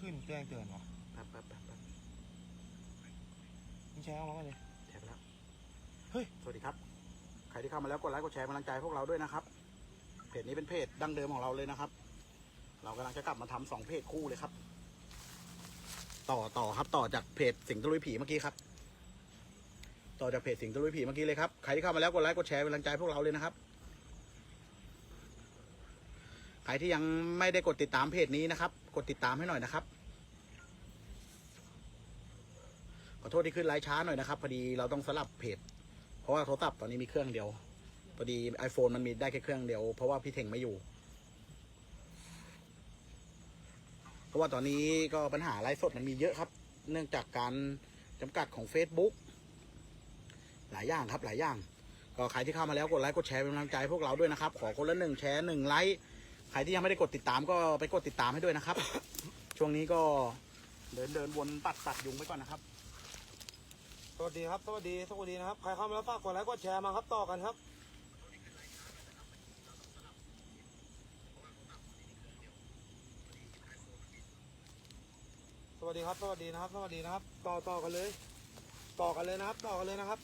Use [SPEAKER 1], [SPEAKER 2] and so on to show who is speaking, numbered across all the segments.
[SPEAKER 1] ขึ้นแจ้
[SPEAKER 2] งเตือนวะ
[SPEAKER 1] แป๊บแป๊บแป๊บแป๊บ
[SPEAKER 2] มึงแชร์ออกมาเลย
[SPEAKER 1] แชร์ไปแล้ว
[SPEAKER 2] เฮ้ย
[SPEAKER 1] สวัสดีครับ ใครที่เข้ามาแล้วกดไลค์กดแชร์เป็นกำลังใจให้พวกเราด้วยนะครับ เพจนี้เป็นเพจดั้งเดิมของเราเลยนะครับ เรากำลังจะกลับมาทำสองเพจคู่เลยครับ ต่อต่อครับ ต่อจากเพจสิงห์ตะลุยผีเมื่อกี้ครับ ต่อจากเพจสิงห์ตะลุยผีเมื่อกี้เลยครับ ใครที่เข้ามาแล้วกดไลค์กดแชร์เป็นกำลังใจให้พวกเราเลยนะครับใครที่ยังไม่ได้กดติดตามเพจนี้นะครับก ดติดตามให้หน่อยนะครับ ขอโทษที่ขึ้นไลฟ์ช้าหน่อยนะครับ พอดีเราต้องสลับเพจ เพราะว่าโทรศัพท์ตอนนี้มีเครื่องเดียว พอดี iPhone มันมีได้แค่เครื่องเดียว เพราะว่าพี่เท่งไม่อยู่ เพราะว่าตอนนี้ก็ปัญหาไลฟ์สดมันมีเยอะครับ เนื่องจากการจำกัดของ Facebook หลายอย่างครับหลายอย่าง ก็ใครที่เข้ามาแล้วกดไลค์กดแชร์เป็นกำลังใจพวกเราด้วยนะครับ ขอคนละหนึ่งแชร์หนึ่งไลค์ ใครที่ยังไม่ได้กดติดตามก็ไปกดติดตามให้ด้วยนะครับ ช่วงนี้ก็เดินเดินวนปัดปัดยุงไปก่อนนะครับ
[SPEAKER 2] สวัสดีครับ สวัสดี สวัสดีนะครับ ใครเข้ามาแล้วฝากกดไลค์กดแชร์มาครับต่อกันครับ สวัสดีครับ สวัสดีนะครับ สวัสดีนะครับ ต่อต่อกันเลย ต่อกันเลยนะครับ ต่อกันเลยนะครับ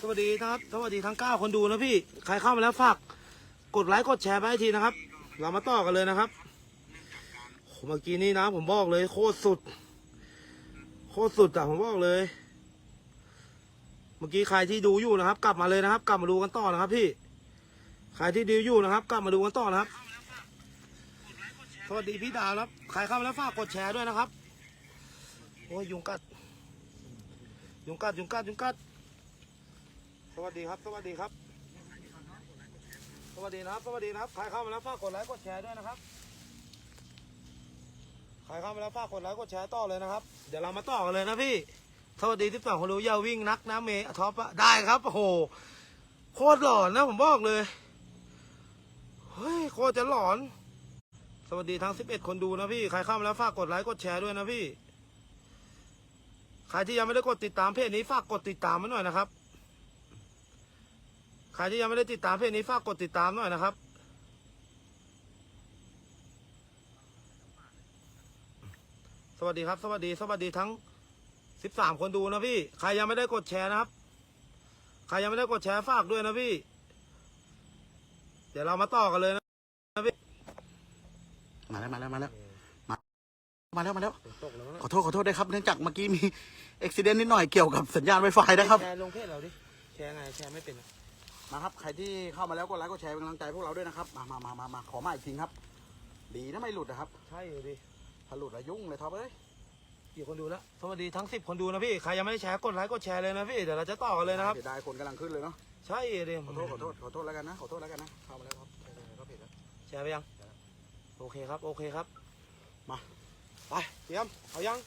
[SPEAKER 2] สวัสดีนะครับ สวัสดีทั้งเก้าคนดูนะพี่ ใครเข้ามาแล้วฝากกดไลค์กดแชร์ไปให้ทีนะครับ เรามาต่อกันเลยนะครับโหเมื่อกี้นี้นะ ผมบอกเลยโคตรสุด โคตรสุดอะผมบอกเลย เมื่อกี้ใครที่ดูอยู่นะครับ กลับมาเลยนะครับ กลับมาดูกันต่อนะครับพี่ใครที่ดูอยู่นะครับ กลับมาดูกันต่อนะครับสวัสดีพี่ดาวครับใครเข้ามาแล้วฝากกดแชร์ด้วยนะครับโอ้ยยุงกัด ยุงกัดยุงกัดยุงกัด สวัสดีครับ สวัสดีครับ วัสดีนะครับ สวัสดีนะครับ ใครเข้ามาแล้วฝากกดไลค์กดแชร์ด้วยนะครับ ใครเข้ามาแล้วฝากกดไลค์กดแชร์ต่อเลยนะครับ เดี๋ยวเรามาต่อกันเลยนะพี่ สวัสดีที่สองคนรู้ยาวิ่งนักนะเมย์ท็อปอะได้ครับ โอ้โห โคตรหลอนนะผมบอกเลย เฮ้ย โคตรจะหลอน สวัสดีทั้งสิบเอ็ดคนดูนะพี่ ใครเข้ามาแล้วฝากกดไลค์กดแชร์ด้วยนะพี่ ใครที่ยังไม่ได้กดติดตามเพจนี้ฝากกดติดตามไว้หน่อยนะครับ ใครที่ยังไม่ได้ติดตามเพจนี้ฝากกดติดตามหน่อยนะครับ สวัสดีครับ สวัสดีสวัสดีทั้งสิบสามคนดูนะพี่ ใครยังไม่ได้กดแชร์นะครับ ใครยังไม่ได้กดแชร์ฝากด้วยนะพี่ เดี๋ยวเรามาต่อกันเลยนะ
[SPEAKER 1] มาแล้วมาแล้วมาแล้วมามาแล้วมาแล้ว
[SPEAKER 2] ตกแล้วนะ
[SPEAKER 1] ขอโทษขอโทษด้วยครับเนื่องจากเมื่อกี้มีอุบิเหตุนิดหน่อยเกี่ยวกับสัญญาณ Wi-Fi นะครับ
[SPEAKER 2] แชร์ลงเพจเราดิ แชร์ไง แชร์ไม่เป็นอะ
[SPEAKER 1] มาครับ ใครที่เข้ามาแล้วก็ไลค์ก็แชร์เป็นกำลังใจพวกเราด้วยนะครับ มามามามามาขอมาอีกทีครับ ดีนะไม่หลุดนะครับ
[SPEAKER 2] ใช่เลยดิ
[SPEAKER 1] ถ้าหลุดอะยุ่งเลยท็อปเอ้ย
[SPEAKER 2] กี่คนดูแล้วสวัสดีทั้งสิบคนดูนะพี่ ใครยังไม่ได้แชร์กดไลค์กดแชร์เลยนะพี่ เดี๋ยวเราจะต่อกันเลยนะครับ
[SPEAKER 1] เสียดายคนกำลังขึ้นเลยเนาะ
[SPEAKER 2] ใช่เลย
[SPEAKER 1] ขอโทษขอโทษขอโทษแล้วกันนะ ขอโทษแล้วกันนะ เข้ามาแล้วครับก็ผิดแล้ว
[SPEAKER 2] แชร์ไปยัง โอเคครับ โอเคครับ
[SPEAKER 1] มา
[SPEAKER 2] ไป เตรียม เอายัง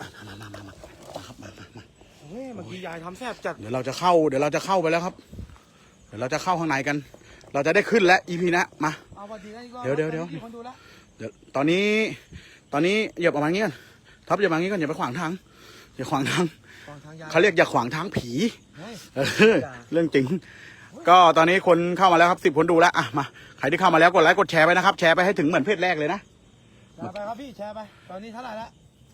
[SPEAKER 1] มามามามามามาครับมามามา
[SPEAKER 2] เฮ้ยเมื่อกี้ยายทำแซ่บจัด
[SPEAKER 1] เดี๋ยวเราจะเข้า เดี๋ยวเราจะเข้าไปแล้วครับ เดี๋ยวเราจะเข้าข้างในกัน เราจะได้ขึ้นแล้ว EP นะมา
[SPEAKER 2] เอาสวัสดีกันอีกรอบ
[SPEAKER 1] เดี๋ยวเดี๋ยวเดี๋ยว
[SPEAKER 2] กี่คนดูแล้ว
[SPEAKER 1] เดี๋ยวตอนนี้ ตอนนี้เหยียบออกมางี้ก่อนท็อปเหยียบมางี้ก่อนอย่าไปขวางทางอย่าขวางทาง
[SPEAKER 2] ฟังทางยาย
[SPEAKER 1] เขาเรียกอย่าขวางทางผี
[SPEAKER 2] เฮ้ย
[SPEAKER 1] เออเรื่องจริง ก็ตอนนี้คนเข้ามาแล้วครับสิบคนดูแล้วอะมาใครที่เข้ามาแล้วกดไลค์กดแชร์ไปนะครับ แชร์ไปให้ถึงเหมือนเพจแรกเลยนะ
[SPEAKER 2] แชร์ไปครับพี่แชร์ไป ตอนนี้เท่าไหร่ละ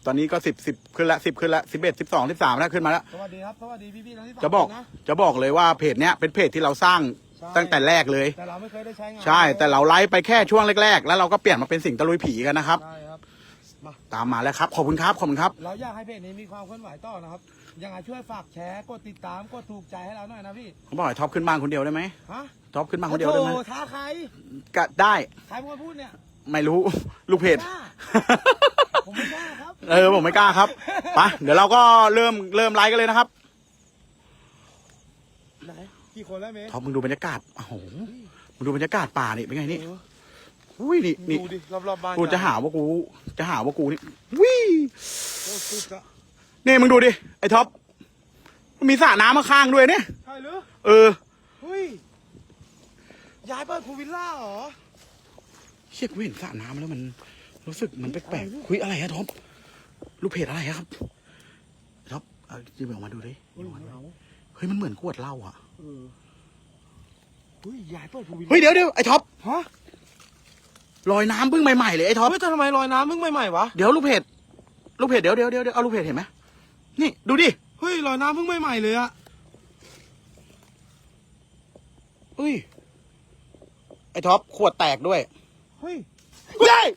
[SPEAKER 1] ตอนนี้ก็สิบสิบขึ้นละสิบขึ้นละสิบเอ็ดสิบสองสิบสามแล้วขึ้นมาแล้ว
[SPEAKER 2] สวัสดีครับสวัสดีพี่ๆทั้งที่
[SPEAKER 1] จะบอก
[SPEAKER 2] นะ
[SPEAKER 1] จะบอกเลยว่าเพจเนี้ยเป็นเพจที่เราสร้าง
[SPEAKER 2] ใช่
[SPEAKER 1] ตั้งแต่แรกเลย
[SPEAKER 2] แต่เราไม่เคยได้ใช้งาน
[SPEAKER 1] ใช่ แต่เราไลฟ์ไปแค่ช่วงแรกๆ แล้วเราก็เปลี่ยนมาเป็นสิ่งตะลุยผีกันนะครับ
[SPEAKER 2] ใช่ครับ
[SPEAKER 1] ตามมาแล้วครับ ขอบคุณครับ ขอบคุณครับ
[SPEAKER 2] เราอยากให้เพจนี้มีความเคลื่อนไหวต่อนะครับยังไงช่วยฝากแชร์กดติดตามกดถูกใจให้เราหน่อยนะพี่
[SPEAKER 1] เขาบอกให้ท็อปขึ้นบ้านคนเดียวได้ไหม
[SPEAKER 2] ฮะ
[SPEAKER 1] ท็อปขึ้นบ้านคนเดียวได้ไหม
[SPEAKER 2] โอ้โท้าใคร
[SPEAKER 1] ก็ได้
[SPEAKER 2] ใครเป็นคนพูดเนี่ย
[SPEAKER 1] ไม่รู้ ลูกเพจ
[SPEAKER 2] กล้า ผมไม่กล้าครับ
[SPEAKER 1] เออผมไม่กล้าครับไปะเดี๋ยวเราก็เริ่มเริ่มไลฟ์กันเลยนะครับ
[SPEAKER 2] ไหนกี่คนแล้วเมย์
[SPEAKER 1] ท็อปมึงดูบรรยากาศโอ้โหมึงดูบรรยากาศป่านี่เป็นไงนี่
[SPEAKER 2] เออ
[SPEAKER 1] อุ้ยนี่นี่
[SPEAKER 2] ดูดิรอบๆบ้าน
[SPEAKER 1] กูจะหาว่ากูจะหาว่ากูนี่วิ
[SPEAKER 2] โอ้สุดอะ
[SPEAKER 1] นี่มึงดูดิไอ้ท็อปมันมีสระน้ำมาข้างด้วยเนี่ย
[SPEAKER 2] ใช่หรือ
[SPEAKER 1] เออ
[SPEAKER 2] เฮ้ยย้ายเปิดพูลวิลล่าเหรอ
[SPEAKER 1] เชี่ยกูเห็นสระน้ำแล้วมัน รู้สึกมันแปลกๆคุยอะไรฮะท็อปลูกเพจอะไรครับท็อปเอาจิ้มออกมาดูดิ
[SPEAKER 2] เฮ้ยไม่เอา
[SPEAKER 1] เฮ้ยมันเหมือนขวดเหล้าอะ
[SPEAKER 2] เออเฮ้ยย้ายเปิดพูลวิลล่า
[SPEAKER 1] เฮ้ยเดี๋ยวเดี๋ยวไอ้ท็อป
[SPEAKER 2] ฮะ
[SPEAKER 1] ลอยน้ำเพิ่งใหม่ๆเลยไอ้ท็อป
[SPEAKER 2] เฮ้ยแต่ทำไมลอยน้ำมึงใหม่ๆวะ
[SPEAKER 1] เดี๋ยวลูกเพจลูกเพจเดี๋ยวเดี๋ยวเดี๋ยวเดี๋ยวเอาลูกเพจเห็นไหมนี่ดูดิ
[SPEAKER 2] เฮ้ยลอยน้ำเพิ่งใหม่ๆเลยอะ
[SPEAKER 1] เฮ้ยไอ้ท็อปขวดแตกด้วย
[SPEAKER 2] เฮ้ย
[SPEAKER 1] เฮ้ย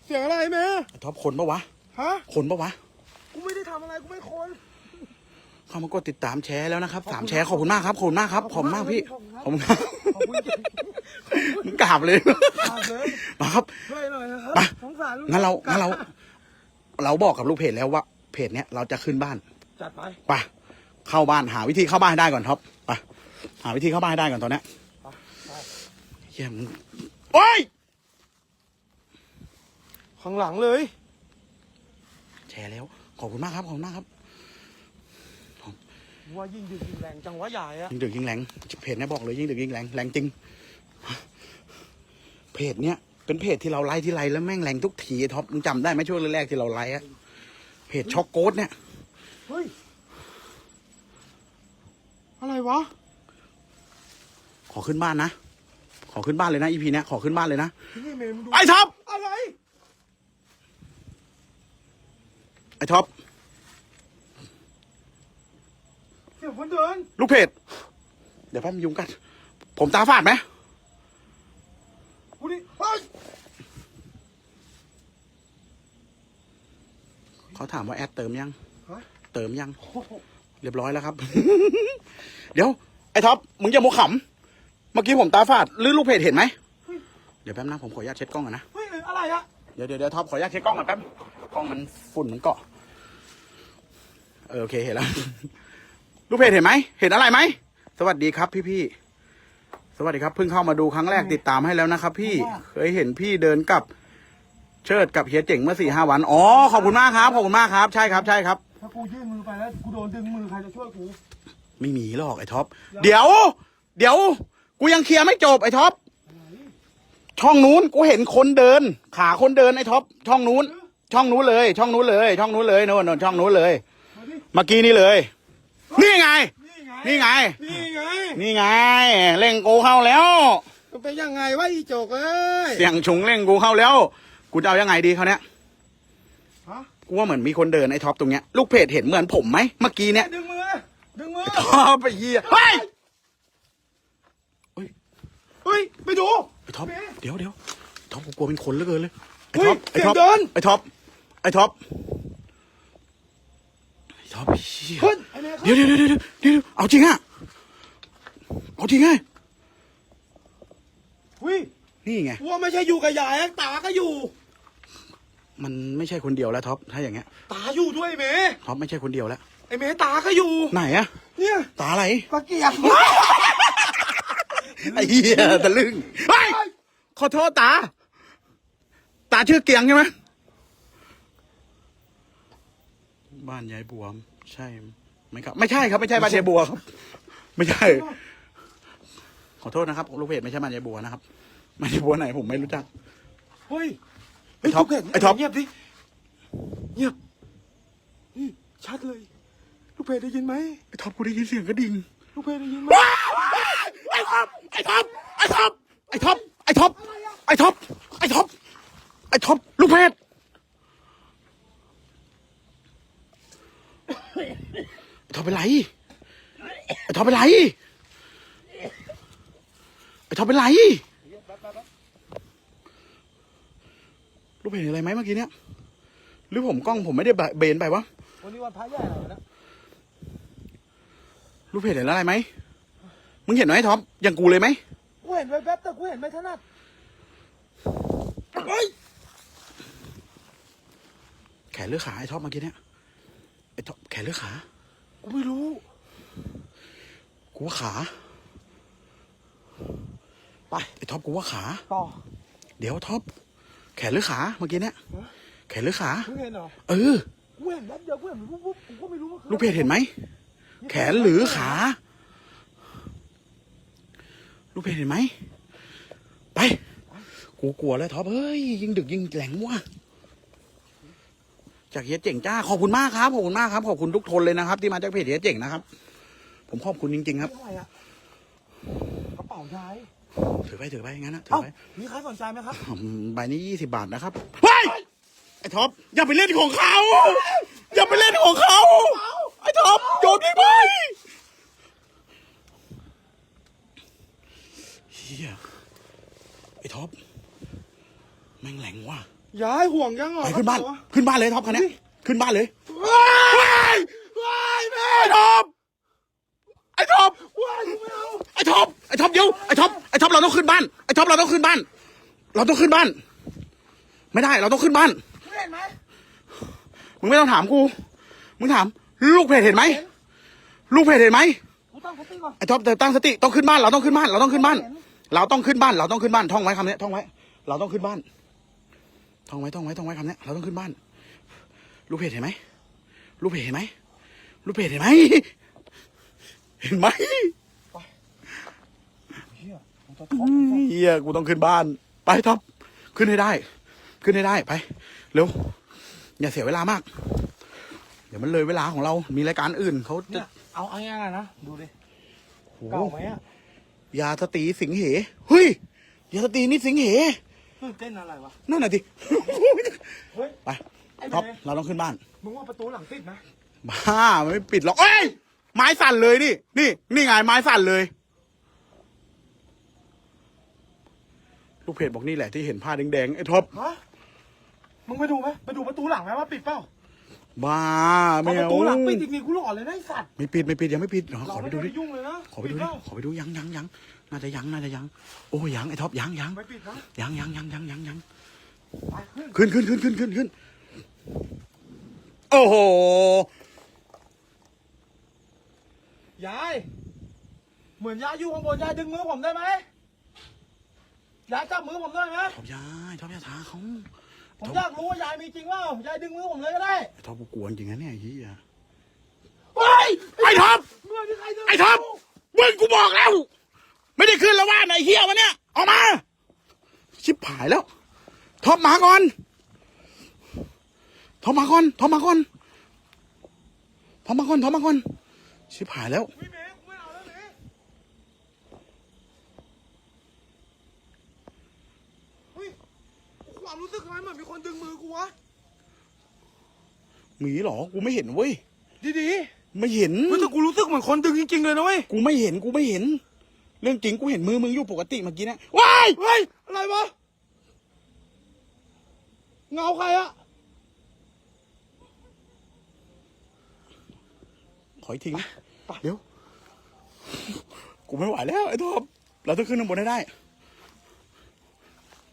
[SPEAKER 2] เสียงอะไรเมย์
[SPEAKER 1] ไอ้ท็อปคนปะวะ
[SPEAKER 2] ฮะ
[SPEAKER 1] คนปะวะ
[SPEAKER 2] กูไม่ได้ทำอะไร กูไม่คน
[SPEAKER 1] เข้ามากดติดตามแชร์แล้วนะครับสามแชร์ขอบคุณมากครับ ขอบคุณมากครับ ขอบคุณมากพี่
[SPEAKER 2] ขอบคุณ
[SPEAKER 1] ข
[SPEAKER 2] ค
[SPEAKER 1] อ
[SPEAKER 2] รั
[SPEAKER 1] บบคุณครับ
[SPEAKER 2] ขอบคุณจริง
[SPEAKER 1] มึงกราบเลย
[SPEAKER 2] ขอบเลย
[SPEAKER 1] มาครับ
[SPEAKER 2] ช่วยหน่อยนะครับ
[SPEAKER 1] ไป
[SPEAKER 2] สงสารลูก
[SPEAKER 1] งั้นเรา งั้นเรา เราบอกกับลูกเพจแล้วว่า เพจเนี้ยเราจะขึ้นบ้าน
[SPEAKER 2] จัดไป
[SPEAKER 1] ไปเข้าบ้านหาวิธีเข้าบ้านให้ได้ก่อนท็อปไปหาวิธีเข้าบ้านให้ได้ก่อนตอนเนี้ย
[SPEAKER 2] ไป
[SPEAKER 1] เฮียมึงโอ้ย
[SPEAKER 2] ข้างหลังเลย
[SPEAKER 1] แชร์แล้ว ขอบคุณมากครับ ขอบคุณมากครับ
[SPEAKER 2] ว่ายิ่งดึกยิ่งแรงจังวะใหญ่อะ
[SPEAKER 1] ยิ่งดึกยิ่งแรงเพจเนี้ยบอกเลยยิ่งดึกยิ่งแรงแรงจริง เพจเนี้ยเป็นเพจที่เราไลฟ์ที่ไรแล้วแม่งแรงทุกทีท็อปมึงจำได้ไหมช่วงแรกๆที่เราไลฟ์อะเพจช็อกโกดเนี่ย
[SPEAKER 2] เฮ้ยอะไรวะ
[SPEAKER 1] ขอขึ้นบ้านนะ ขอขึ้นบ้านเลยนะอีพีเนี้ยขอขึ้นบ้านเลยนะ
[SPEAKER 2] นี่เมย์มึงดู
[SPEAKER 1] ไอ้ท็อป
[SPEAKER 2] อะไร
[SPEAKER 1] ไอ้ท็อป
[SPEAKER 2] เสียงคนเดิน
[SPEAKER 1] ลูกเพจเดี๋ยวแป๊บนึงยุงกัด ผมตาฝาดไหม
[SPEAKER 2] กูนี่เฮ้ย
[SPEAKER 1] เขาถามว่าแอดเติมยัง
[SPEAKER 2] ฮะ
[SPEAKER 1] เติมยัง
[SPEAKER 2] โอ้โห
[SPEAKER 1] เรียบร้อยแล้วครับ เดี๋ยว ไอ้ท็อปมึงอย่าโมขำเมื่อกี้ผมตาฝาดหรือลูกเพจเห็นไหมเดี๋ยวแป๊บนะผมขออนุญาตเช็ดกล้องก่อนนะ
[SPEAKER 2] เฮ้ยอะไรอะ
[SPEAKER 1] เดี๋ยวเดี๋ยวเดี๋ยวท็อปขออนุญาตเช็ดกล้องก่อนแป๊บกล้องมันฝุ่นมันเกาะ เออโอเคเห็นแล้ว ลูกเพจเห็นไหม เห็นอะไรไหม สวัสดีครับพี่พี่ๆสวัสดีครับเพิ่งเข้ามาดูครั้งแรกติดตามให้แล้วนะครับ พี่ เคยเห็นพี่เดินกับเชิดกับเฮียเจ๋งเมื่อสี่ห้าวัน อ๋อ ขอบคุณมากครับ ขอบคุณมากครับ ใช่ครับ ใช่ครับ
[SPEAKER 2] ถ้ากูยื่นมือไปแล้วกูโดนดึงมือใครจะช่วยกู
[SPEAKER 1] ไม่มีหรอกไอ้ท็อป เดี๋ยว เดี๋ยว กูยังเคลียร์ไม่จบไอ้ท็อป ช่องนู้นกูเห็นคนเดิน ขาคนเดินไอ้ท็อป ช่องนู้น ช่องนู้นเลย ช่องนู้นเลย ช่องนู้นเลยโน่นโน่นช่องนู้นเลย
[SPEAKER 2] มาดิ
[SPEAKER 1] เมื่อกี้นี่เลย นี่ไง
[SPEAKER 2] นี่ไง
[SPEAKER 1] นี่ไง
[SPEAKER 2] นี่ไง
[SPEAKER 1] นี่ไงเล่งกูเข้าแล้ว
[SPEAKER 2] มันเป็นยังไงวะอีโจกเอ้ย
[SPEAKER 1] เสียงฉุงเล่งกูเข้าแล้ว กูจะเอายังไงดีเขาวเนี้ย
[SPEAKER 2] ฮะ
[SPEAKER 1] กูว่าเหมือนมีคนเดินไอ้ท็อปตรงเนี้ย ลูกเพจเห็นเหมือนผมไหมเมื่อกี้เนี้ย
[SPEAKER 2] ดึงมือ ดึงมือ
[SPEAKER 1] ท็อปไปเหี้ยเฮ้ย
[SPEAKER 2] เฮ้ย ไปดู
[SPEAKER 1] ไอ้ท็อป เดี๋ยวเดี๋ยวท็อปกูกลัวเป็นคนเหลือเกินเลย ไอ้
[SPEAKER 2] เฮ้ย
[SPEAKER 1] ท็อปไอ้ท็อป
[SPEAKER 2] เสียงเดิน
[SPEAKER 1] ไอ้ท็อป ไอ้ท็อป ไอ้ท็อปเหี้ย
[SPEAKER 2] ขึ้นไอ้เนี่ย
[SPEAKER 1] เดี๋ยวเดี๋ยวเดี๋ยวเดี๋ยวเดี๋ยวเอาจริงอะเอาจริงไง
[SPEAKER 2] วิ
[SPEAKER 1] นี่ไง
[SPEAKER 2] ว่าไม่ใช่อยู่กับยายตาก็อยู่
[SPEAKER 1] มันไม่ใช่คนเดียวแล้วท็อปถ้าอย่างเงี้ย
[SPEAKER 2] ตาอยู่ด้วยเมย์
[SPEAKER 1] ท็อปไม่ใช่คนเดียวแล้ว
[SPEAKER 2] ไอ้เมย์ตาก็อยู่
[SPEAKER 1] ไหนอะ
[SPEAKER 2] เนี่ย
[SPEAKER 1] ตาอะไร
[SPEAKER 2] ตะเกียบ
[SPEAKER 1] ไอ้เหี้ยตะลึงเฮ้ยขอโทษตา ตาชื่อเกียงใช่ไหม บ้านยายบัวใช่ไหมครับ ไม่ใช่ครับไม่ใช่บ้านยายบัวครับ ไม่ใช่ ขอโทษนะครับลูกเพจไม่ใช่บ้านยายบัวนะครับบ้านยายบัวไหนผมไม่รู้จัก
[SPEAKER 2] เฮ้ย
[SPEAKER 1] ไอ้ท็อป
[SPEAKER 2] เฮ้ย
[SPEAKER 1] ไอ้ท็อป
[SPEAKER 2] เงียบดิเงียบนี่ชัดเลย ลูกเพจได้ยินไหม
[SPEAKER 1] ไอ้ท็อปกูได้ยินเสียงกระดิ่ง
[SPEAKER 2] ลูกเพจได้ยินไหม
[SPEAKER 1] ไอ้ท็อปไอ้ท็อปไอ้ท็อปไอ้ท็อปไอ้ท็อปไอ้ท็อปไอ้ท็อปไอ้ท็อปลูกเพจไอ้ ท็อปเป็นไรไอ้ท็อปเป็นไรไอ้ท็อปเป็นไรลูกเพจเห็นอะไรไหมเมื่อกี้เนี้ยหรือผมกล้องผมไม่ได้เบนไปวะ
[SPEAKER 2] วันนี้วันพระใหญ่เหรอนะ
[SPEAKER 1] ลูกเพจเห็นอะไรไหมมึงเห็นไหมท็อปอย่างกูเลยไหม
[SPEAKER 2] กูเห็นแวบๆแต่กูเห็นไม่ถนัดเฮ้ย
[SPEAKER 1] แขนเลือขาไอ้ท็อปเมื่อกี้เนี่ย ไอ้ท็อปแขนเลือขา
[SPEAKER 2] กูไม่รู้
[SPEAKER 1] กูว่าขา ไปไอ้ท็อปกูว่าขา
[SPEAKER 2] ต่อ
[SPEAKER 1] เดี๋ยวท็อปแขนหรือขาเมื่อกี้เนี่ย
[SPEAKER 2] ฮะ
[SPEAKER 1] แขนหรือขา
[SPEAKER 2] มึงเห็นเหรอ
[SPEAKER 1] เออ
[SPEAKER 2] กูเห็นแวบเดียวกูเห็นปุ๊บปุ๊บกูก็ไม่รู้ว่าคือ
[SPEAKER 1] ลูกเพจเห็นไหม แขนหรือขา ลูกเพจเห็นไหม ไป กูกลัวแล้วท็อปเฮ้ย ยิงดึกยิงแหลงว่ะ จากเฮียเจ๋งจ้า ขอบคุณมากครับ ขอบคุณมากครับ ขอบคุณทุกทนเลยนะครับ ที่มาจากเพจเฮียเจ๋งนะครับ ผมขอบคุณจริงๆครับ
[SPEAKER 2] เท่าไหร่อะกระเป๋ายาย
[SPEAKER 1] ถือไปถือไปงั้นนะถือ
[SPEAKER 2] เอ้า
[SPEAKER 1] ไป
[SPEAKER 2] มีใครสนใจไหมครับ
[SPEAKER 1] อืมใบนี้ยี่สิบาทนะครับเฮ้ยไอ้ท็อปอย่าไปเล่นของเขา อย่าไปเล่นของเขา ไอ้ท็อปโยนทิ้งไปเฮียไอ้ท็อปแม่งแหลงว่ะ
[SPEAKER 2] ยายห่วงยังเหรอ
[SPEAKER 1] ไปขึ้นบ้าน
[SPEAKER 2] ครับ
[SPEAKER 1] ขึ้นบ้านเลยท็อปคันนี้ขึ้นบ้านเลย
[SPEAKER 2] ว้า
[SPEAKER 1] ว้ายว้ายแม่ไอ้ท็อปไอ้ท็อป
[SPEAKER 2] ว้ายกูไม่เอา
[SPEAKER 1] ไอ้ท็อปไอ้ท็อปเดี๋ยวไอ้ท็อปไอ้ท็อปเราต้องขึ้นบ้านไอ้ท็อปเราต้องขึ้นบ้าน เราต้องขึ้นบ้าน ไม่ได้เราต้องขึ้นบ้าน
[SPEAKER 2] มึงเห็นไหม
[SPEAKER 1] มึงไม่ต้องถามกู มึงถาม ลูกเพจเห็นไหมลูกเพจเห็นไหม
[SPEAKER 2] กูตั้งสติก่อน
[SPEAKER 1] ไอ้ท็อปแต่ตั้งสติต้องขึ้นบ้านเราต้องขึ้นบ้าน เราต้องขึ้นบ้าน เราต้องขึ้นบ้าน เราต้องขึ้นบ้านท่องไว้คำนี้ท่องไว้ เราต้องขึ้นบ้าน ท่องไว้ท่องไว้ท่องไว้คำนี้เราต้องขึ้นบ้าน ลูกเพจเห็นไหมลูกเพจเห็นไหมลูกเพจเห็นไหมเห็นไหม
[SPEAKER 2] เฮียมึงจะ
[SPEAKER 1] เฮียกูต้องขึ้นบ้าน ไปท็อปขึ้นให้ได้ ขึ้นให้ได้ไปเร็วอย่าเสียเวลามาก เดี๋ยวมันเลยเวลาของเรา มีรายการอื่นเขาจะ
[SPEAKER 2] เนี่ยเอาเอาง่ายๆนะดูดิ
[SPEAKER 1] โอ้โห
[SPEAKER 2] เก่าไหมอะ
[SPEAKER 1] ยาสตรีสิงเหเฮ้ยยาสตรีนี่สิงเห
[SPEAKER 2] เฮ้ยเต้นอะไรวะ
[SPEAKER 1] นั่นน่ะดิ
[SPEAKER 2] เฮ้ย
[SPEAKER 1] ไป
[SPEAKER 2] ไอ้
[SPEAKER 1] ท็อป
[SPEAKER 2] เมย์
[SPEAKER 1] เราต้องขึ้นบ้าน
[SPEAKER 2] มึงว่าประตูหลังติดไหม
[SPEAKER 1] บ้ามันไม่ปิดหรอกเอ้ย ไม้สั่นเลยนี่ นี่ นี่ไงไม้สั่นเลย ลูกเพจบอกนี่แหละที่เห็นผ้าแดงๆไอ้ท็อป
[SPEAKER 2] ฮะ มึงไปดูไหมไปดูประตูหลังไหมว่าปิดเปล่า
[SPEAKER 1] บ้า
[SPEAKER 2] พอ
[SPEAKER 1] ไม่
[SPEAKER 2] ประ
[SPEAKER 1] เอา
[SPEAKER 2] ตูหลังปิดอีกนี่กูหลอนเลยนะไอ้สัตว์
[SPEAKER 1] ไม่ปิดไม่ปิดยังไม่ปิดเดี๋ยว
[SPEAKER 2] เรา
[SPEAKER 1] ขอไป
[SPEAKER 2] ไม่
[SPEAKER 1] ดู
[SPEAKER 2] ได้
[SPEAKER 1] ดิ
[SPEAKER 2] ไปยุ่งเลยนะ
[SPEAKER 1] ขอไปดู
[SPEAKER 2] ปิ
[SPEAKER 1] ดิ
[SPEAKER 2] เปล่า
[SPEAKER 1] ขอไปดูยังยังยัง น่าจะยังน่าจะยัง โอ้ยังไอ้ท็อปยังยัง
[SPEAKER 2] ไม่ปิดนะ
[SPEAKER 1] ยังยังยังยังยังยัง
[SPEAKER 2] ไปขึ้น
[SPEAKER 1] ขึ้นขึ้นขึ้นขึ้นขึ้นขึ้นโอ้โห
[SPEAKER 2] ยาย เหมือนยายอยู่ข้างบนยายดึงมือผมได้ไหมยายจับมือผมได้ไหม
[SPEAKER 1] ท็อปยายท็อปยาทาเขา
[SPEAKER 2] ผมอยากรู้ว่ายายมีจริงเปล่ายายดึงมือผมเลยก็ได้
[SPEAKER 1] ไอ้ท็อปกูกลัวจริงนะเนี่ยไอ้เฮีย
[SPEAKER 2] เฮ้ย
[SPEAKER 1] ไอ้ท็อป
[SPEAKER 2] เมื่อที่ใครดึง
[SPEAKER 1] ไอ้ท็อปมึงกูบอกแล้ว ไม่ได้ขึ้นแล้วว่าไหนเฮียวะเนี่ยออกมา ชิบหายแล้วท็อปมาก่อนท็อปมาก่อนท็อปมาก่อนท็อปมาก่อนท็อปมาก่อนชิบหายแล้ว
[SPEAKER 2] ไม่เมย์กูไม่เอาแล้วเมย์เฮ้ยความรู้สึกทำไมเหมือนมีคนดึงมือกูวะ
[SPEAKER 1] หมีเหรอ กูไม่เห็นเว้ย
[SPEAKER 2] ดี
[SPEAKER 1] ไม่เห็น
[SPEAKER 2] ๆเฮ้ยแต่กูรู้สึกเหมือนคนดึงจริงๆเลยนะเว้ย
[SPEAKER 1] กูไม่เห็น กูไม่เห็น เรื่องจริงกูเห็นมือมึงอยู่ปกติเมื่อกี้นะว้าย
[SPEAKER 2] เฮ้ยอะไรวะเงาใครอะ
[SPEAKER 1] ขออีกทีนะเดี๋ยว กูไม่ไหวแล้วไอ้ท็อปเราต้องขึ้นข้างบนให้ได้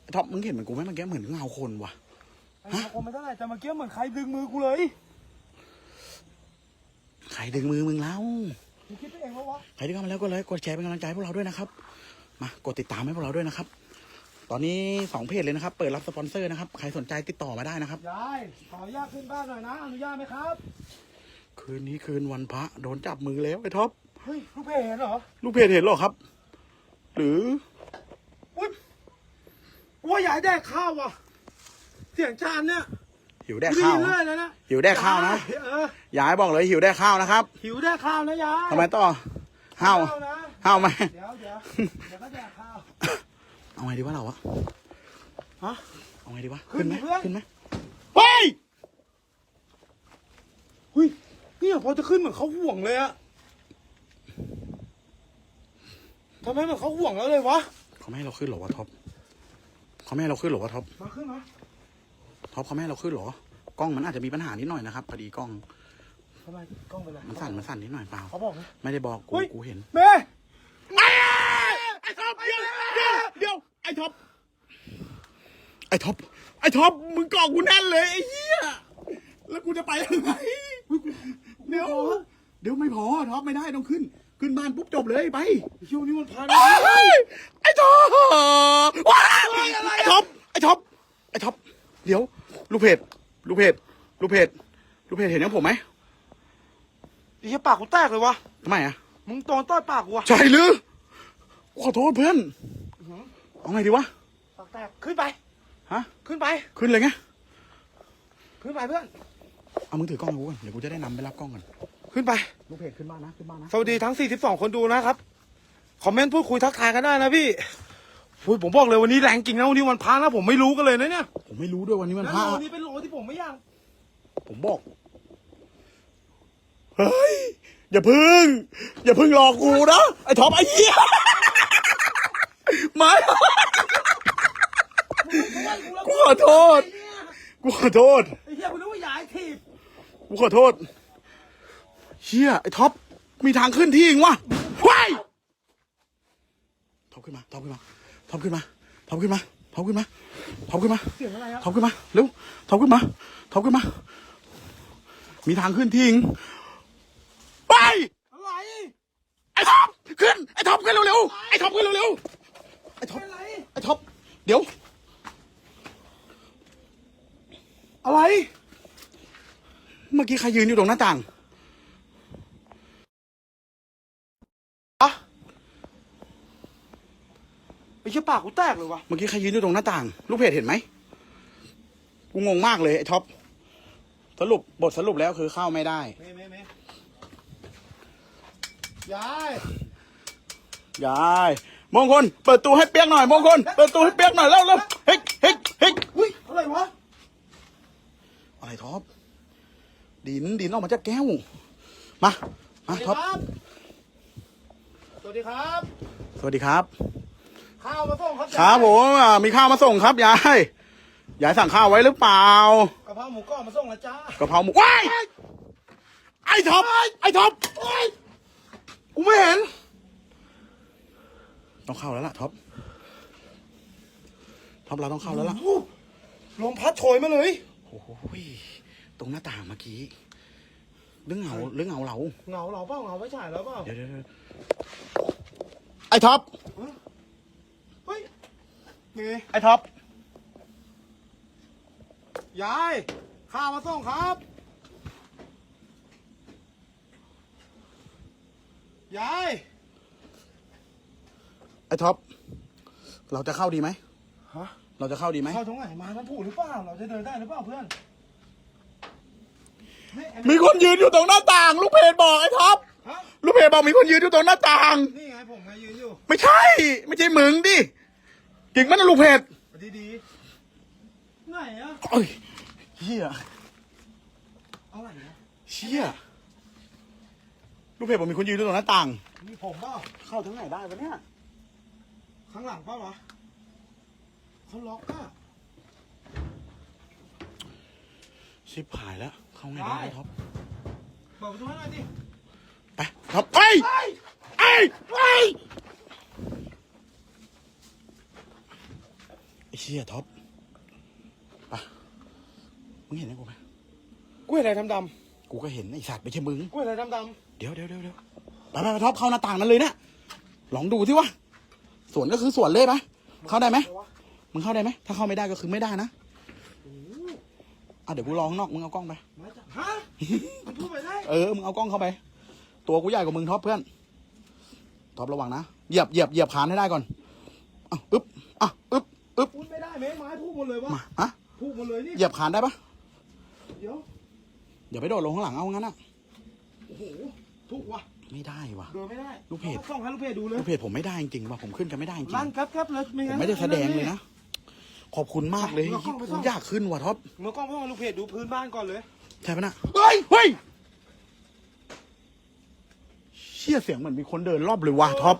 [SPEAKER 1] ไอ้ท็อปมึงเห็นเหมือนกูไหมเมื่อกี้เหมือนเงาคนว่ะ
[SPEAKER 2] ไอ้เงาคนไม่เท่าไหร่แต่เมื่อกี้เหมือนใครดึงมือกูเลย
[SPEAKER 1] ใครดึงมือมึงแล้ว
[SPEAKER 2] มึง คิดไปเองปะวะ
[SPEAKER 1] ใครที่เข้ามาแล้วก็เลยกดแชร์เป็นกำลังใจให้พวกเราด้วยนะครับมากดติดตามให้พวกเราด้วยนะครับ ตอนนี้สองเพจเลยนะครับ เปิดรับสปอนเซอร์นะครับ ใครสนใจติดต่อมาได้นะครับ
[SPEAKER 2] ยายขออนุญาตขึ้นบ้านหน่อยนะอนุญาตไหมครับ
[SPEAKER 1] คืนนี้คืนวันพระโดนจับมือแล้วไอ้ท็อป
[SPEAKER 2] เฮ้ยลูกเพจเห็นเหรอ
[SPEAKER 1] ลูกเพจเห็นหรอครับ หรือ
[SPEAKER 2] อุ้ยว่ายายแดกข้าวว่ะ เสียงจานเนี่ย
[SPEAKER 1] หิวแดกข้าว
[SPEAKER 2] ดี
[SPEAKER 1] นะ
[SPEAKER 2] เลยนะนะ
[SPEAKER 1] หิวแดกข้าวนะ
[SPEAKER 2] ยยเออยา
[SPEAKER 1] ยบอกเลยหิวแดกข้าวนะครับ
[SPEAKER 2] หิวแดกข้าวนะยาย
[SPEAKER 1] ทำไมต่อห้าว
[SPEAKER 2] นะ
[SPEAKER 1] ห้าวไหม
[SPEAKER 2] เดี๋ยวเดี๋ยวเดี๋ยวก็แดกข้าว
[SPEAKER 1] เอาไงดีวะเราอะ
[SPEAKER 2] ฮะ
[SPEAKER 1] เอาไงดีวะ
[SPEAKER 2] ขึ้น
[SPEAKER 1] ไหม
[SPEAKER 2] เพื่อน
[SPEAKER 1] ขึ้นไหมเฮ้ย
[SPEAKER 2] หุ้ยเนี่ยพอจะขึ้นเหมือนเขาห่วงเลยอะทำไมเหมือนเขาห่วงแล้วเลยวะ
[SPEAKER 1] เขาไม่ให้เราขึ้นเหรอวะท็อปเขาไม่ให้เราขึ้นเหรอวะท็อป
[SPEAKER 2] มาขึ้นมา
[SPEAKER 1] ท็อปเขาไม่ให้เราขึ้นเหรอ กล้องมันอาจจะมีปัญหานิดหน่อยนะครับพอดีกล้อง
[SPEAKER 2] ทำไมกล้องเป็นไร
[SPEAKER 1] มันสั่นมันสั่นนิดหน่อยเปล่า
[SPEAKER 2] เขาบอกนะ
[SPEAKER 1] ไม่ได้บอกกู
[SPEAKER 2] เฮ้ย
[SPEAKER 1] กูเห็น
[SPEAKER 2] เม่
[SPEAKER 1] ไอ้ท็อปเดี๋ยวเดี๋ยวเดี๋ยวไอ้ท็อปไอ้ท็อปไอ้ท็อปมึงเกาะกูแน่นเลยไอ้เหี้ยแล้วกูจะไปยังไงเดี๋ยวเดี๋ยวไม่พอท็อปไม่ได้ต้องขึ้น ขึ้นบ้านปุ๊บจบเลยไป
[SPEAKER 2] คิวนี่มันพัน
[SPEAKER 1] เฮ้ยไอ้ท็อปว้ายไอ้ท็อปไอ้ท็อปไอ้ท็อป เดี๋ยว ลูกเพจลูกเพจลูกเพจลูกเพจเห็นยังผมไหม
[SPEAKER 2] ไอ้เหี้ยปากกูแตกเลยวะ
[SPEAKER 1] ทำไมอะ
[SPEAKER 2] มึงโดนต้อยปากกูวะ
[SPEAKER 1] ใช่หรือขอโทษเพื่อนเอาไงดีวะ
[SPEAKER 2] ปากแตกขึ้นไป
[SPEAKER 1] ฮะ
[SPEAKER 2] ขึ้นไป
[SPEAKER 1] ขึ้นเลยไง
[SPEAKER 2] ขึ้นไปเพื่อน
[SPEAKER 1] เอามือถือกล้องให้กูก่อนเดี๋ยวกูจะได้นำไปรับกล้องกัน
[SPEAKER 2] ขึ้นไป
[SPEAKER 1] ลูกเพจขึ้นบ้านนะขึ้นบ้านนะ
[SPEAKER 2] สวัสดีทั้ง 42 คนดูนะครับ คอมเมนต์พูดคุยทักทายกันได้นะพี่ อุ้ยผมบอกเลยวันนี้แรงจริงนะวันนี้วันพระนะผมไม่รู้กันเลยนะเนี่ย
[SPEAKER 1] ผมไม่รู้ด้วยวันนี้มัน
[SPEAKER 2] แล้ว
[SPEAKER 1] พลา
[SPEAKER 2] โล
[SPEAKER 1] ด
[SPEAKER 2] นี้เป็นโลที่ผมไม่อยาก
[SPEAKER 1] ผมบอก เฮ้ย อย่าพึ่ง อย่าพึ่งหลอกกูนะไอ้ท็อปไอ้เหี้ยมากูขอโทษ กูขอโทษ
[SPEAKER 2] ไอ้เหี้ยคุณนึกว่าย้ายทีบ
[SPEAKER 1] กูขอโทษเฮียไอ้ท็อปมีทางขึ้นที่เองวะว้ายท็อปขึ้นมาท็อปขึ้นมา ท็อปขึ้นมาท็อปขึ้นมาท็อปขึ้นมาท็อปขึ้นมา
[SPEAKER 2] เสียงอะไรครับ
[SPEAKER 1] ท็อปขึ้นมาเร็วท็อปขึ้นมาท็อปขึ้นมา มีทางขึ้นที่เองไป
[SPEAKER 2] อะไร
[SPEAKER 1] ไอ้ท็อปขึ้นไอ้ท็อปขึ้นเร็วๆไอ้ท็อปขึ้นเร็วๆไอ้ท็อป
[SPEAKER 2] อะไร
[SPEAKER 1] ไอ้ท็อปเดี๋ยว
[SPEAKER 2] อะไร
[SPEAKER 1] เมื่อกี้ใครยืนอยู่ตรงหน้าต่าง
[SPEAKER 2] อะไอ้เหี้ยปากกูแตกเลยวะ
[SPEAKER 1] เมื่อกี้ใครยืนอยู่ตรงหน้าต่าง ลูกเพจเห็นไหมกูงงมากเลยไอ้ท็อปสรุปบทสรุปแล้วคือเข้าไม่ได้
[SPEAKER 2] เมย์เมย์เมย์ยาย
[SPEAKER 1] ยายมงคลเปิดตู้ให้เปียกหน่อยมงคลเปิดตู้ให้เปียกหน่อยเร็วเร็วเฮ้ยเฮ้ยเฮ้ย
[SPEAKER 2] อุ้ยอะไรวะ
[SPEAKER 1] อะไรท็อปดินดินออกมาจากแก้วมามาท็อป
[SPEAKER 2] สวัสดีครับ
[SPEAKER 1] สวัสดีครับ
[SPEAKER 2] ข้าวมาส่งครับ
[SPEAKER 1] ครับผมอ่ามีข้าวมาส่งครับยายยายสั่งข้าวไว้หรือเปล่ากะ
[SPEAKER 2] เพราหมูกรอบมาส่งแล้วจ้ากะ
[SPEAKER 1] เพราหมูว้ายไอ้ท็อปไอ้ท็อป
[SPEAKER 2] กูไม่เห็น
[SPEAKER 1] ต้องเข้าแล้วล่ะท็อปท็อปเราต้องเข้าแล้วล่ะ
[SPEAKER 2] โอ้โหลมพัดโชยมาเลย
[SPEAKER 1] โอ้โหตรงหน้าต่างเมื่อกี้เรื่องเหงาเรื่องเหงาเรา
[SPEAKER 2] เหงาเราเปล่าเหงาไม่ใช่แล้วเปล่า
[SPEAKER 1] เดี๋ยวเดี๋ยวเดี๋ยวไอ้ท็อป
[SPEAKER 2] เฮ้ยนี่
[SPEAKER 1] ไอ้ท็อป
[SPEAKER 2] ยายข้าวมาส่งครับ ยาย
[SPEAKER 1] ไอ้ท็อป เราจะเข้าดีไหม
[SPEAKER 2] ฮะ
[SPEAKER 1] เราจะเข้าดีไหม
[SPEAKER 2] เข้าตรงไหนมามันผูกหรือเปล่า เราจะเดินได้หรือเปล่าเพื่อนนี่ไอ้
[SPEAKER 1] มีคนยืนอยู่ตรงหน้าต่าง ลูกเพจบอกไอ้ท็อป
[SPEAKER 2] ฮะ
[SPEAKER 1] ลูกเพจบอกมีคนยืนอยู่ตรงหน้าต่าง
[SPEAKER 2] นี่ไงผมไงยืนอยู่
[SPEAKER 1] ไม่ใช่ ไม่ใช่มึงดิ จริงมันนะลูกเพจ
[SPEAKER 2] ดีดีๆไหนอะ
[SPEAKER 1] เอ้ยเฮีย
[SPEAKER 2] เอาไหนอะ
[SPEAKER 1] เชี่ยลูกเพจบอกมีคนยืนอยู่ตรงหน้าต่าง
[SPEAKER 2] มีผมเปล่า
[SPEAKER 1] เข้าทางไหนได้ปะเนี่ย
[SPEAKER 2] ข้างหลังเปล่าวะเขาล็อกอะ
[SPEAKER 1] ชิบหายแล้ว เข้าไงได้
[SPEAKER 2] ได้
[SPEAKER 1] ท็อป
[SPEAKER 2] เปิดประตูให้หน่อยดิ
[SPEAKER 1] ไปท็อปเอ้ยเอ้ยเอ้ยไอ้ ชี่ยท็อปไปมึงเห็นไหมกูไหม
[SPEAKER 2] กล้วยอะไรดำ
[SPEAKER 1] กูก็เห็นไอ้สัตว์ไม่ใช่มึง
[SPEAKER 2] ๆกล้วยอะไรดำ
[SPEAKER 1] เดี๋ยวเดี๋ยวเดี๋ยวเดี๋ยวไปไปไปท็อปเข้าหน้าต่างนั้นเลยเนะลองดูที่วะสวนก็คือสวนเลยปะเข้าได้ไหม
[SPEAKER 2] ๆวะ
[SPEAKER 1] มึงเข้าได้ไหม ถ้าเข้าไม่ได้ก็คือไม่ได้นะอะเดี๋ยวกูรอข้างนอก มึงเอากล้องไป
[SPEAKER 2] มาจากฮะมันพูดไปได้
[SPEAKER 1] เออ มึงเอากล้องเข้าไป ตัวกูใหญ่กว่ามึงท็อปเพื่อน ท็อประวังนะ เหยียบเหยียบเหยียบคานให้ได้ก่อนอะอึ๊บอะอึ๊บอึ๊บ
[SPEAKER 2] พูดไม่ได้ไหมไม้พูด หมดเลยวะ
[SPEAKER 1] มาอะ
[SPEAKER 2] พูดหมดเลยนี่
[SPEAKER 1] เหยียบคานได้ปะ
[SPEAKER 2] เดี๋ยว
[SPEAKER 1] อย่าไปโดดลงข้างหลังเอางั้นอะ
[SPEAKER 2] โอ้โหถูกว่ะ
[SPEAKER 1] ไม่ได้ว่ะ
[SPEAKER 2] เดินไม่ได้
[SPEAKER 1] ลูกเพจ
[SPEAKER 2] ส่องให้ลูกเพจดูเลย
[SPEAKER 1] ลูกเพจผมไม่ได้จริงๆว่ะผมขึ้นกันไม่ได้จริง
[SPEAKER 2] ลั่นแป๊บๆเลยไม่
[SPEAKER 1] ผ
[SPEAKER 2] งั้
[SPEAKER 1] ม
[SPEAKER 2] น
[SPEAKER 1] ไม่ได้แสดงเลยนะ ขอบคุณมากเลย
[SPEAKER 2] เอากล้องไปส่
[SPEAKER 1] กู
[SPEAKER 2] อง
[SPEAKER 1] อยากขึ้นว่ะท็อป
[SPEAKER 2] เมื่อกล้องเพื่อนลูกเพจดูพื้นบ้านก่อนเลย
[SPEAKER 1] ใช่ปะนะเฮ้ยเฮ้ยเชี่ยเสียงเหมือนมีคนเดินรอบเลยว่ะท็อป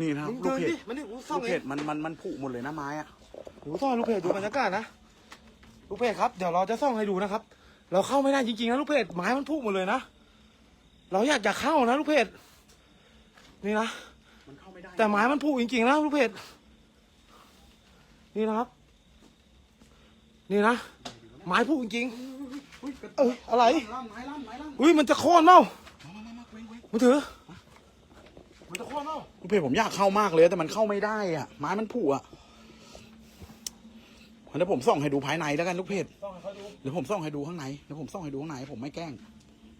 [SPEAKER 1] นี่นะครับ
[SPEAKER 2] มึง
[SPEAKER 1] ลูก
[SPEAKER 2] เดิน
[SPEAKER 1] เพจ
[SPEAKER 2] ดิมันนี่กูส่อ
[SPEAKER 1] ลู
[SPEAKER 2] ง
[SPEAKER 1] ก
[SPEAKER 2] เอ
[SPEAKER 1] เพ
[SPEAKER 2] ง
[SPEAKER 1] จมันมันมันผุหมดเลยนะไม้อะ
[SPEAKER 2] กูส่องให้ลูกเพจดูบรรยากาศนะลูกเพจครับเดี๋ยวเราจะส่องให้ดูนะครับ เราเข้าไม่ได้จริงๆนะลูกเพจไม้มันพุ่งหมดเลยนะเราอยากจะเข้านะลูกเพจนี่นะ
[SPEAKER 1] มันเข้าไม่ได้
[SPEAKER 2] แต่ไม้มันพุ่งจริงๆนะลูกเพจนี่นะครับ นี่นะไม้พุ่งจริง
[SPEAKER 1] อุ้ยกระ
[SPEAKER 2] ๆเอ้ยอะไร
[SPEAKER 1] ล่ำไม้ล่ำไม้ล่ำ
[SPEAKER 2] อุ้ยมันจะโค่นเปล่า
[SPEAKER 1] มามามามาเว้งเว้ง
[SPEAKER 2] มือถือมันจะโค่นเปล่า
[SPEAKER 1] ลูกเพจผมอยากเข้ามากเลยแต่มันเข้าไม่ได้อะไม้มันผุอะ เดี๋ยวผมส่องให้ดูภายในแล้วกันลูกเพจ
[SPEAKER 2] ส่องให้เขาดู
[SPEAKER 1] เดี๋ยวผมส่องให้ดูข้างในเดี๋ยวผมส่องให้ดูข้างในผมไม่แกล้ง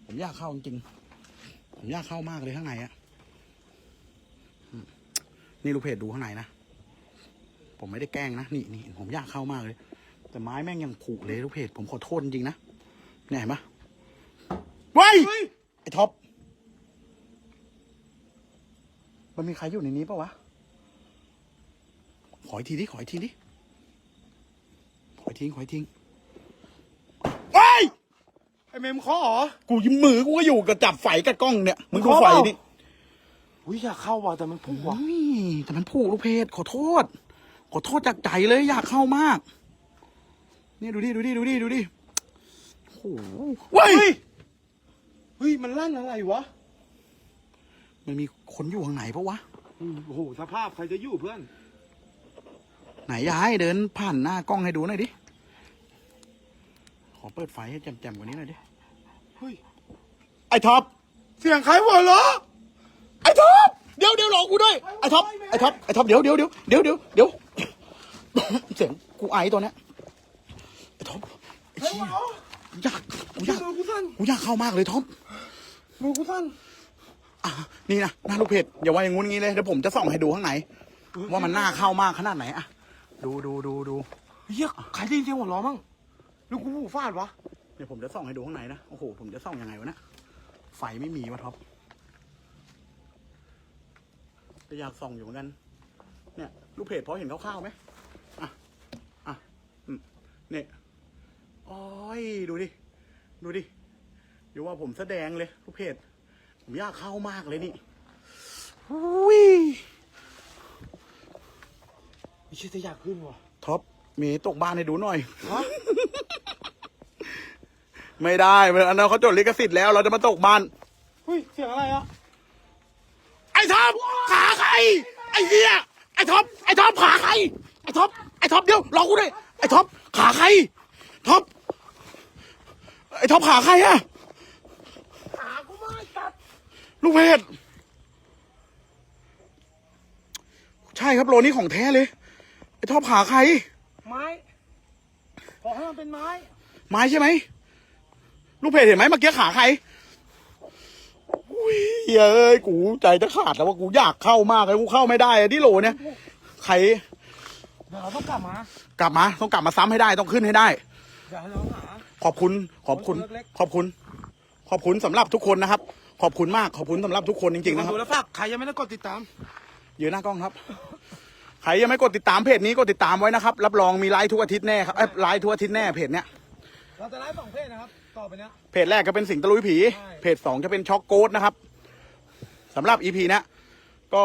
[SPEAKER 1] ผมอยากเข้าจริงๆผมอยากเข้ามากเลยข้างในอะอืมนี่ลูกเพจดูข้างในนะผมไม่ได้แกล้งนะนี่นี่ผมอยากเข้ามากเลย แต่ไม้แม่งยังผุเลยลูกเพจผมขอโทษจริงๆนะเนี่ยเห็นปะเว้ย
[SPEAKER 2] เฮ้ย
[SPEAKER 1] ไอ้ท็อปมันมีใครอยู่ในนี้ปะวะขออีกทีดิขออีกทีดิ ขออีกทีขออีกทีเฮ้ย
[SPEAKER 2] ไอเมมข้อเหรอ
[SPEAKER 1] กูยิ้มมือกูก็อยู่กับจับไฟกับกล้องเนี่ยมึงดู
[SPEAKER 2] มึง
[SPEAKER 1] ไฟ
[SPEAKER 2] เข้าเปล่า
[SPEAKER 1] นี่
[SPEAKER 2] อุ้ยอยากเข้าว่ะแต่มันพุ่งว่ะ
[SPEAKER 1] อุ้ยแต่มันผูกลูกเพจขอโทษ ขอโทษจากใจเลยอยากเข้ามาก นี่ดูดิดูดิดูดิดูดิโอ้โหเว้ย
[SPEAKER 2] เฮ้ยเฮ้ยมันลั่นอะไรวะ
[SPEAKER 1] มันมีคนอยู่ข้างไหนปะวะ
[SPEAKER 2] โอ้โหสภาพใครจะอยู่เพื่อน
[SPEAKER 1] ไหนยายเดินผ่านหน้ากล้องให้ดูหน่อยดิ ขอเปิดไฟให้แจ่มๆกว่านี้หน่อยดิ
[SPEAKER 2] เฮ้ย
[SPEAKER 1] ไอ้ท็อป
[SPEAKER 2] เสียงใครหัวเราะ
[SPEAKER 1] ไอ้ท็อป เดี๋ยวเดี๋ยวรอกูด้วย ไอ้ท็อป ไอ้ท็อป ไอ้ท็อป เดี๋ยวเดี๋ยวเดี๋ยวเดี๋ยวเดี๋ยวเดี๋ยวเสียงกูไอตัวเนี้ย ไอ้ท็อปไอ้
[SPEAKER 2] ใคร
[SPEAKER 1] เหี้
[SPEAKER 2] หัวยเราะ
[SPEAKER 1] กูอยากกูอยาก
[SPEAKER 2] มือกูสั่น
[SPEAKER 1] กูอยากเข้ามากเลยท็อป
[SPEAKER 2] มือกูสั่น
[SPEAKER 1] อะนี่นะหน้าลูกเพจอย่าว่าอย่างงู้นงี้เลยเดี๋ยวผมจะส่องให้ดูข้างในว่ามันน่าเข้ามากขนาดไหนอะ ดูดูดูดู
[SPEAKER 2] เฮียใครได้ยินเสียงหัวเราะมั่งลูกกูหูฟาดวะ
[SPEAKER 1] เดี๋ยวผมจะส่องให้ดูข้างในนะโอ้โหผมจะส่องยังไงวะเนะไฟไม่มีวะท็อปจะอยากส่องอยู่เหมือนกันเนี่ย ลูกเพจพอเห็นคร่าวๆไหมอะอะอืมเนี่ยโอ้ยดูดิ ดูดิอยู่ว่าผมแสดงเลย ลูกเพจผมอยากเข้ามากเลยนี่อุ้ย
[SPEAKER 2] ไม่ใช่จะอยากขึ้นว่ะ
[SPEAKER 1] ท็อปมีตกบ้านให้ดูหน่อย
[SPEAKER 2] ฮะ
[SPEAKER 1] ไม่ได้อันนั้นเขาจดลิขสิทธิ์แล้วเราจะมาตกบ้าน
[SPEAKER 2] เฮ้ย เสียงอะไรอะ
[SPEAKER 1] ไอ้ท็อปขาใคร ไอ้เหี้ยไอ้ท็อปไอ้ท็อปขาใคร ไอ้ท็อปไอ้ท็อปเดี๋ยวรอกูด้วยไอ้ท็อปขาใครท็อปไอ้ท็อปขาใครอะ
[SPEAKER 2] ขากูไม่ตัด
[SPEAKER 1] ลูกเพจใช่ครับโลนี้ของแท้เลยไอ้ ท็อปขาใคร
[SPEAKER 2] ไม้ ขอให้มันเป็นไม้
[SPEAKER 1] ไม้ใช่ไหม ลูกเพจเห็นไหมเมื่อกี้ขาใครอุ้ยเอ้ย กูใจจะขาดแล้วว่ากูอยากเข้ามากเลยกูเข้าไม่ได้อะที่โหลเนี่ย ใคร
[SPEAKER 2] เดี๋ยวเราต้องกลับมาก
[SPEAKER 1] ลับมา ต้องกลับมาซ้ำให้ได้ต้องขึ้นให้ได้
[SPEAKER 2] เดี๋ยวให้เราหา
[SPEAKER 1] ขอบคุณ ขอบคุณ
[SPEAKER 2] คนเล็ก
[SPEAKER 1] ขอบคุณ ขอบคุณสำหรับทุกคนนะครับ ขอบคุณมาก ขอบคุณสำหรับทุกคนจริงๆนะครับ
[SPEAKER 2] ดูแล้วฝากใครยังไม่ได้กดติดตาม
[SPEAKER 1] ยืนหน้ากล้องครับ ใครยังไม่กดติดตามเพจนี้กดติดตามไว้นะครับ รับรองมีไลฟ์ทุกอาทิตย์แน่ครับเอ้ยไลฟ์ทุกอาทิตย์แน่เพจเนี้ย
[SPEAKER 2] เราจะไลฟ์สองเพจนะครับต่อไปเนี้ย
[SPEAKER 1] เพจแรกก็เป็นสิงตะลุยผี
[SPEAKER 2] ใช่
[SPEAKER 1] เพจสองจะเป็นช็อกโกดนะครับสำหรับอีพีเนี้ยก็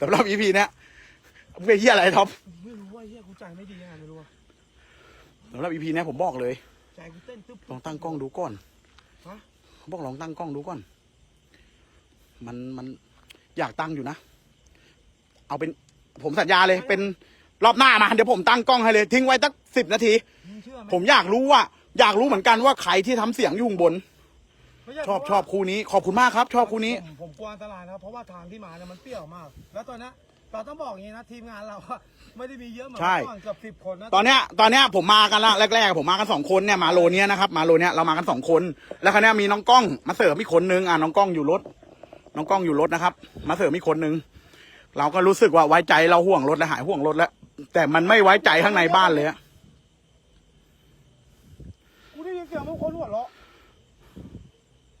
[SPEAKER 1] สำหรับอีพีเนี้ยมึงเป็นเฮียอะไรท็อป
[SPEAKER 2] ไม่รู้ว่าเฮียกูใจไม่ดียังไงไม่รู้ว่า
[SPEAKER 1] สำหรับอีพีเนี้ยผมบอกเลย
[SPEAKER 2] ใจกูเต้นตึ๊บ
[SPEAKER 1] ลองตั้งกล้องดูก่อน
[SPEAKER 2] ฮะ
[SPEAKER 1] เขาบอกลองตั้งกล้องดูก่อน มันมันอยากตั้งอยู่นะ เอาเป็นผมสัญญาเลยเป็นรอบหน้ามาเดี๋ยวผมตั้งกล้องให้เลย ทิ้งไว้สักสิบนาที
[SPEAKER 2] มึงเชื่อไหม
[SPEAKER 1] ผมอยากรู้ว่า อยากรู้เหมือนกันว่าใครที่ทำเสียงอยู่ข้างบน
[SPEAKER 2] ไม่ใช่
[SPEAKER 1] ชอบ
[SPEAKER 2] เพ
[SPEAKER 1] ช
[SPEAKER 2] ราะ
[SPEAKER 1] อ
[SPEAKER 2] ว่า
[SPEAKER 1] บคู่นี้ ขอบคุณมากครับ ชอบคู่นี้
[SPEAKER 2] ผมผมกลัวอันตรายนะครับเพราะว่าทางที่มาเนี่ยมันเปรี้ยวมาก แล้วตอนเนี้ยเราต้องบอกอย่างนี้นะทีมงานเราอะไม่ได้มีเยอะเหมือน
[SPEAKER 1] ใช่
[SPEAKER 2] เมื่อก่อนเกือบสิบคนนะ
[SPEAKER 1] ตอนเนี้ยตอนเนี้ยผมมากันละแรกๆผมมากันสองคนเนี่ยมาโลเนี้ยนะครับมาโลเนี้ยเรามากันสองคน แล้วคราวเนี้ยมีน้องกล้องมาเสริมอีกคนนึงอะน้องกล้องอยู่รถ น้องกล้องอยู่รถนะครับ มาเสริมอีกคนนึง เราก็รู้สึกว่าไว้ใจเราห่วงรถแล้วหายห่วงรถแล้ว แต่มันไม่ไว้ใจข้างในบ้านเลยอะ
[SPEAKER 2] กูได้ยินเสียงบางคนหัวเราะ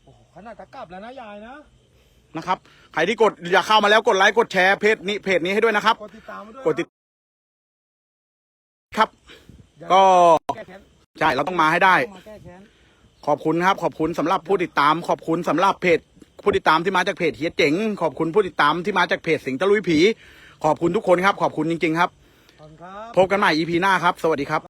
[SPEAKER 2] โอ้โหขนาดจะกลับแล้วนะยายนะ
[SPEAKER 1] นะครับใครที่กดอยากเข้ามาแล้วกดไลค์กดแชร์เพจนี้เพจนี้ให้ด้วยนะครับ
[SPEAKER 2] กดติดตามมาด้วย
[SPEAKER 1] กดติดครับ
[SPEAKER 2] อย่า
[SPEAKER 1] ก็
[SPEAKER 2] แก้แค้น
[SPEAKER 1] ใช่ เราต้องมาให้ได้
[SPEAKER 2] ต้องมาแก้แค้น
[SPEAKER 1] ขอบคุณครับ ขอบคุณสำหรับผู้ติดตาม ขอบคุณสำหรับเพจ ผู้ติดตามที่มาจากเพจเฮียเจ๋ง ขอบคุณผู้ติดตามที่มาจากเพจสิงห์ตะลุยผี ขอบคุณทุกคนครับ ขอบคุณจริง ๆ ครับ
[SPEAKER 2] ขอบคุณครับ
[SPEAKER 1] พบกันใหม่ EP หน้าครับ สวัสดีครับ